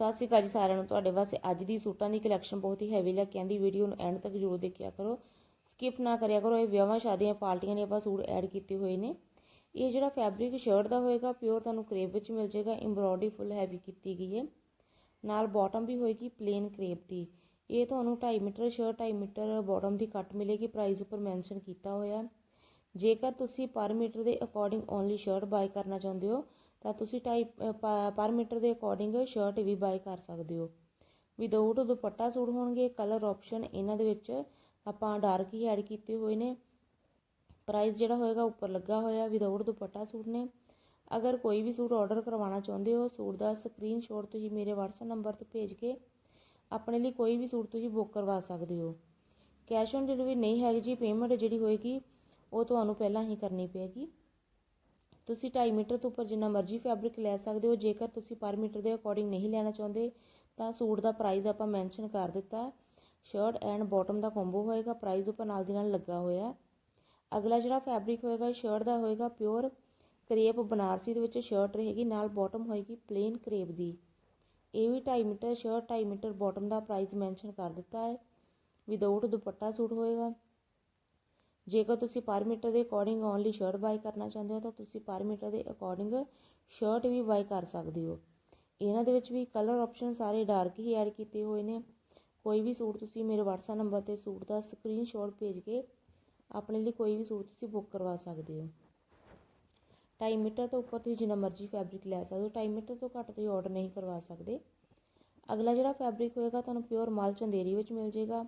ਸਤਿ ਸ਼੍ਰੀ ਅਕਾਲ ਜੀ ਸਾਰਿਆਂ ਨੂੰ। ਤੁਹਾਡੇ ਵਾਸਤੇ ਅੱਜ ਦੀ ਸੂਟਾਂ ਦੀ ਕਲੈਕਸ਼ਨ ਬਹੁਤ ਹੀ ਹੈਵੀ ਲੈ ਕੇ ਆਂਦੀ ਵੀਡੀਓ ਨੂੰ ਐਂਡ ਤੱਕ ਜ਼ਰੂਰ ਦੇਖਿਆ ਕਰੋ। ਸਕਿਪ ਨਾ ਕਰਿਆ ਕਰੋ, ਇਹ ਵਿਆਹਾਂ ਸ਼ਾਦੀਆਂ ਪਾਰਟੀਆਂ ਲਈ ਆਪਾਂ ਸੂਟ ਐਡ ਕੀਤੇ ਹੋਏ ਨੇ। ਇਹ ਜਿਹੜਾ ਫੈਬਰਿਕ ਸ਼ਰਟ ਦਾ ਹੋਏਗਾ ਪਿਓਰ ਤੁਹਾਨੂੰ ਕਰੇਪ ਵਿੱਚ ਮਿਲ ਜਾਏਗਾ ਐਮਬ੍ਰੋਇਡਰੀ ਫੁੱਲ ਹੈਵੀ ਕੀਤੀ ਗਈ ਹੈ। ਨਾਲ ਬਾਟਮ ਵੀ ਹੋਏਗੀ ਪਲੇਨ ਕਰੇਪ ਦੀ। ਇਹ ਤੁਹਾਨੂੰ 2.5 ਮੀਟਰ ਸ਼ਰਟ 2.5 ਮੀਟਰ ਬਾਟਮ ਦੀ ਕੱਟ ਮਿਲੇਗੀ ਪ੍ਰਾਈਸ ਉੱਪਰ ਮੈਂਸ਼ਨ ਕੀਤਾ ਹੋਇਆ। ਜੇਕਰ ਤੁਸੀਂ ਪਰ ਮੀਟਰ ਦੇ ਅਕੋਰਡਿੰਗ ਓਨਲੀ ਸ਼ਰਟ ਬਾਈ ਕਰਨਾ ਚਾਹੁੰਦੇ ਹੋ ਤਾਂ ਤੁਸੀਂ ਟਾਈਪ ਪਰ ਮੀਟਰ ਦੇ ਅਕੋਰਡਿੰਗ ਸ਼ਰਟ ਵੀ ਬਾਈ ਕਰ ਸਕਦੇ ਹੋ। ਵਿਦਆਊਟ ਦੁਪੱਟਾ ਸੂਟ ਹੋਣਗੇ ਕਲਰ ਆਪਸ਼ਨ ਇਹਨਾਂ ਦੇ ਵਿੱਚ ਆਪਾਂ ਡਾਰਕ ਹੀ ਐਡ ਕੀਤੇ ਹੋਏ ਨੇ। ਪ੍ਰਾਈਸ ਜਿਹੜਾ ਹੋਏਗਾ ਉੱਪਰ ਲੱਗਾ ਹੋਇਆ ਵਿਦਆਊਟ ਦੁਪੱਟਾ ਸੂਟ ਨੇ। ਅਗਰ ਕੋਈ ਵੀ ਸੂਟ ਆਰਡਰ ਕਰਵਾਉਣਾ ਚਾਹੁੰਦੇ ਹੋ, ਸੂਟ ਦਾ ਸਕਰੀਨਸ਼ਾਟ ਤੁਸੀਂ ਮੇਰੇ WhatsApp ਨੰਬਰ ਤੇ ਭੇਜ ਕੇ ਆਪਣੇ ਲਈ ਕੋਈ ਵੀ ਸੂਟ ਤੁਸੀਂ ਬੁੱਕ ਕਰਵਾ ਸਕਦੇ ਹੋ। ਕੈਸ਼ ਔਨ ਡਿਲੀਵਰੀ ਨਹੀਂ ਹੈਗੀ ਜੀ ਪੇਮੈਂਟ ਜਿਹੜੀ ਹੋਏਗੀ, ਉਹ ਤੁਹਾਨੂੰ ਪਹਿਲਾਂ ਹੀ ਕਰਨੀ ਪਏਗੀ। ਤੁਸੀਂ 2.5 ਮੀਟਰ ਤੋਂ ਉੱਪਰ ਜਿੰਨਾ ਮਰਜ਼ੀ ਫੈਬਰਿਕ ਲੈ ਸਕਦੇ ਹੋ, ਜੇਕਰ ਤੁਸੀਂ ਪਰ ਮੀਟਰ ਦੇ ਅਕੋਰਡਿੰਗ ਨਹੀਂ ਲੈਣਾ ਚਾਹੁੰਦੇ, ਤਾਂ ਸੂਟ ਦਾ ਪ੍ਰਾਈਸ ਆਪਾਂ ਮੈਂਸ਼ਨ ਕਰ ਦਿੱਤਾ ਸ਼ਰਟ ਐਂਡ ਬਾਟਮ ਦਾ ਕੰਬੋ ਹੋਏਗਾ ਪ੍ਰਾਈਸ ਉੱਪਰ ਨਾਲ ਦੀ ਨਾਲ ਲੱਗਾ ਹੋਇਆ ਅਗਲਾ ਜਿਹੜਾ ਫੈਬਰਿਕ ਹੋਏਗਾ ਸ਼ਰਟ ਦਾ ਹੋਏਗਾ ਪਿਓਰ ਕਰੇਪ ਬਨਾਰਸੀ ਦੇ ਵਿੱਚ ਸ਼ਰਟ ਰਹੇਗੀ, ਨਾਲ ਬਾਟਮ ਹੋਏਗੀ ਪਲੇਨ ਕਰੇਪ ਦੀ। ਇਹ ਵੀ 2.5 ਮੀਟਰ ਸ਼ਰਟ 2.5 ਮੀਟਰ ਬਾਟਮ ਦਾ ਪ੍ਰਾਈਸ ਮੈਂਸ਼ਨ ਕਰ ਦਿੱਤਾ ਹੈ। ਵਿਦਆਊਟ ਦੁਪੱਟਾ ਸੂਟ ਹੋਏਗਾ। ਜੇਕਰ ਤੁਸੀਂ ਪਰ ਮੀਟਰ ਦੇ ਅਕੋਰਡਿੰਗ ਓਨਲੀ ਸ਼ਰਟ ਬਾਈ ਕਰਨਾ ਚਾਹੁੰਦੇ ਹੋ, ਤਾਂ ਤੁਸੀਂ ਪਰ ਮੀਟਰ ਦੇ ਅਕੋਰਡਿੰਗ ਸ਼ਰਟ ਵੀ ਬਾਈ ਕਰ ਸਕਦੇ ਹੋ। ਇਹਨਾਂ ਦੇ ਵਿੱਚ ਵੀ ਕਲਰ ਆਪਸ਼ਨ ਸਾਰੇ ਡਾਰਕ ਹੀ ਐਡ ਕੀਤੇ ਹੋਏ ਨੇ। ਕੋਈ ਵੀ ਸੂਟ ਤੁਸੀਂ ਮੇਰੇ WhatsApp ਨੰਬਰ ਤੇ ਸੂਟ ਦਾ ਸਕਰੀਨਸ਼ਾਟ ਭੇਜ ਕੇ ਆਪਣੇ ਲਈ ਕੋਈ ਵੀ ਸੂਟ ਤੁਸੀਂ ਬੁੱਕ ਕਰਵਾ ਸਕਦੇ ਹੋ। 2.5 ਮੀਟਰ ਤੋਂ ਉੱਪਰ ਤੁਸੀਂ ਜਿੰਨਾ ਮਰਜ਼ੀ ਫੈਬਰਿਕ ਲੈ ਸਕਦੇ ਹੋ। 2.5 ਮੀਟਰ ਤੋਂ ਘੱਟ ਤੁਸੀਂ ਆਰਡਰ ਨਹੀਂ ਕਰਵਾ ਸਕਦੇ। ਅਗਲਾ ਜਿਹੜਾ ਫੈਬਰਿਕ ਹੋਏਗਾ, ਤੁਹਾਨੂੰ ਪਿਓਰ ਮਾਲ ਚੰਦੇਰੀ ਵਿੱਚ ਮਿਲ ਜਾਏਗਾ।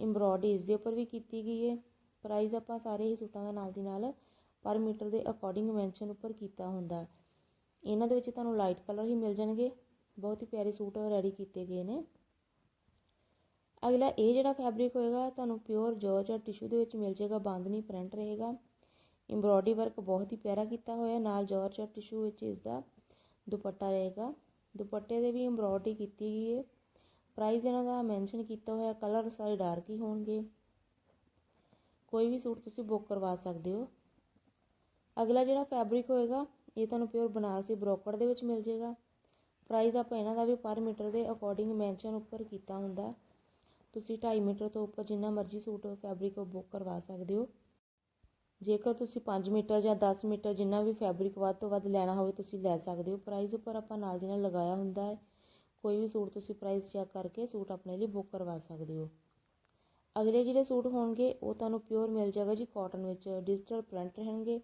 ਐਮਬ੍ਰੋਇਡਰੀ ਇਸ ਦੇ ਉੱਪਰ ਵੀ ਕੀਤੀ ਗਈ ਹੈ। ਪ੍ਰਾਈਜ਼ ਆਪਾਂ ਸਾਰੇ ਹੀ ਸੂਟਾਂ ਦਾ ਨਾਲ ਦੀ ਨਾਲ ਪਰ ਮੀਟਰ ਦੇ ਅਕੋਰਡਿੰਗ ਮੈਂਸ਼ਨ ਉੱਪਰ ਕੀਤਾ ਹੁੰਦਾ ਇਹਨਾਂ ਦੇ ਵਿੱਚ ਤੁਹਾਨੂੰ ਲਾਈਟ ਕਲਰ ਹੀ ਮਿਲ ਜਾਣਗੇ। ਬਹੁਤ ਹੀ ਪਿਆਰੇ ਸੂਟ ਰੈਡੀ ਕੀਤੇ ਗਏ ਨੇ। ਅਗਲਾ, ਇਹ ਜਿਹੜਾ ਫੈਬਰਿਕ ਹੋਏਗਾ, ਤੁਹਾਨੂੰ ਪਿਓਰ ਜਾਰਜਟ ਟਿਸ਼ੂ ਦੇ ਵਿੱਚ ਮਿਲ ਜਾਏਗਾ ਬਾਂਦਨੀ ਪ੍ਰਿੰਟ ਰਹੇਗਾ। ਐਮਬ੍ਰੋਇਡਰੀ ਵਰਕ ਬਹੁਤ ਹੀ ਪਿਆਰਾ ਕੀਤਾ ਹੋਇਆ, ਨਾਲ ਜਾਰਜਟ ਟਿਸ਼ੂ ਵਿੱਚ ਇਸ ਦਾ ਦੁਪੱਟਾ ਰਹੇਗਾ। ਦੁਪੱਟੇ ਦੇ ਵੀ ਐਮਬ੍ਰੋਇਡਰੀ ਕੀਤੀ ਗਈ ਹੈ। ਪ੍ਰਾਈਸ ਇਹਨਾਂ ਦਾ ਮੈਂਸ਼ਨ ਕੀਤਾ ਹੋਇਆ ਕਲਰ ਸਾਰੇ ਡਾਰਕ ਹੀ ਹੋਣਗੇ। ਕੋਈ ਵੀ ਸੂਟ ਤੁਸੀਂ ਬੁੱਕ ਕਰਵਾ ਸਕਦੇ ਹੋ। ਅਗਲਾ ਜਿਹੜਾ ਫੈਬਰਿਕ ਹੋਏਗਾ, ਇਹ ਤੁਹਾਨੂੰ ਪਿਓਰ ਬਨਾਰਸੀ ਬ੍ਰੋਕਰ ਦੇ ਵਿੱਚ ਮਿਲ ਜਾਏਗਾ ਪ੍ਰਾਈਸ ਆਪਾਂ ਇਹਨਾਂ ਦਾ ਵੀ ਪਰ ਮੀਟਰ ਦੇ ਅਕੋਰਡਿੰਗ ਮੈਂਸ਼ਨ ਉੱਪਰ ਕੀਤਾ ਹੁੰਦਾ। ਤੁਸੀਂ 2.5 ਮੀਟਰ ਤੋਂ ਉੱਪਰ ਜਿੰਨਾ ਮਰਜ਼ੀ ਸੂਟ ਫੈਬਰਿਕ ਬੁੱਕ ਕਰਵਾ ਸਕਦੇ ਹੋ। ਜੇਕਰ ਤੁਸੀਂ 5 ਮੀਟਰ ਜਾਂ 10 ਮੀਟਰ ਜਿੰਨਾ ਵੀ ਫੈਬਰਿਕ ਵੱਧ ਤੋਂ ਵੱਧ ਲੈਣਾ ਹੋਵੇ, ਤੁਸੀਂ ਲੈ ਸਕਦੇ ਹੋ। ਪ੍ਰਾਈਸ ਉੱਪਰ ਆਪਾਂ ਨਾਲ ਦੀ ਨਾਲ ਲਗਾਇਆ ਹੁੰਦਾ ਹੈ। ਕੋਈ ਵੀ ਸੂਟ ਤੁਸੀਂ ਪ੍ਰਾਈਸ ਚੈੱਕ ਕਰਕੇ ਸੂਟ ਆਪਣੇ ਲਈ ਬੁੱਕ ਕਰਵਾ ਸਕਦੇ ਹੋ। ਅਗਲੇ ਜਿਹੜੇ ਸੂਟ ਹੋਣਗੇ, ਉਹ ਤੁਹਾਨੂੰ ਪਿਓਰ ਮਿਲ ਜਾਏਗਾ ਜੀ ਕਾਟਨ ਵਿੱਚ ਡਿਜੀਟਲ ਪ੍ਰਿੰਟ ਰਹਿਣਗੇ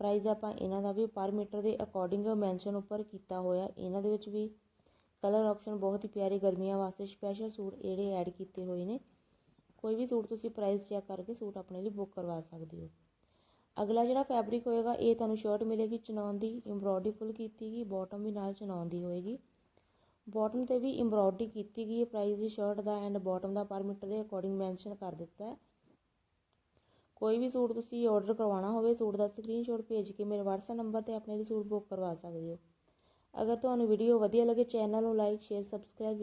ਪ੍ਰਾਈਸ ਆਪਾਂ ਇਹਨਾਂ ਦਾ ਵੀ ਪਰ ਮੀਟਰ ਦੇ ਅਕੋਰਡਿੰਗ ਮੈਂਸ਼ਨ ਉੱਪਰ ਕੀਤਾ ਹੋਇਆ। ਇਹਨਾਂ ਦੇ ਵਿੱਚ ਵੀ ਕਲਰ ਆਪਸ਼ਨ ਬਹੁਤ ਹੀ ਪਿਆਰੇ ਗਰਮੀਆਂ ਵਾਸਤੇ ਸਪੈਸ਼ਲ ਸੂਟ ਜਿਹੜੇ ਐਡ ਕੀਤੇ ਹੋਏ ਨੇ। ਕੋਈ ਵੀ ਸੂਟ ਤੁਸੀਂ ਪ੍ਰਾਈਸ ਚੈੱਕ ਕਰਕੇ ਸੂਟ ਆਪਣੇ ਲਈ ਬੁੱਕ ਕਰਵਾ ਸਕਦੇ ਹੋ। ਅਗਲਾ ਜਿਹੜਾ ਫੈਬਰਿਕ ਹੋਏਗਾ, ਇਹ ਤੁਹਾਨੂੰ ਸ਼ਰਟ ਮਿਲੇਗੀ ਚਨੌਨ ਦੀ ਐਮਬ੍ਰੋਇਡਰੀ ਫੁੱਲ ਕੀਤੀ ਗਈ ਬਾਟਮ ਵੀ ਨਾਲ ਚਨੌਨ ਦੀ ਹੋਏਗੀ। ਬਾਟਮ ਤੇ ਵੀ ਐਮਬ੍ਰੋਇਡਰੀ ਕੀਤੀ ਗਈ ਹੈ। ਪ੍ਰਾਈਸ ਦੀ ਸ਼ਰਟ ਦਾ ਐਂਡ ਬਾਟਮ ਦਾ ਪਰ ਮੀਟਰ ਦੇ ਅਕੋਰਡਿੰਗ ਮੈਂਸ਼ਨ ਕਰ ਦਿੱਤਾ ਹੈ। ਕੋਈ ਵੀ ਸੂਟ ਤੁਸੀਂ ਆਰਡਰ ਕਰਵਾਉਣਾ ਹੋਵੇ, ਸੂਟ ਦਾ ਸਕਰੀਨਸ਼ਾਟ ਭੇਜ ਕੇ ਮੇਰੇ WhatsApp ਨੰਬਰ ਤੇ ਆਪਣੇ ਲਈ ਸੂਟ ਬੁੱਕ ਕਰਵਾ ਸਕਦੇ ਹੋ। ਅਗਰ ਤੁਹਾਨੂੰ ਵੀਡੀਓ ਵਧੀਆ ਲੱਗੇ ਚੈਨਲ ਨੂੰ ਲਾਈਕ ਸ਼ੇਅਰ ਸਬਸਕ੍ਰਾਈਬ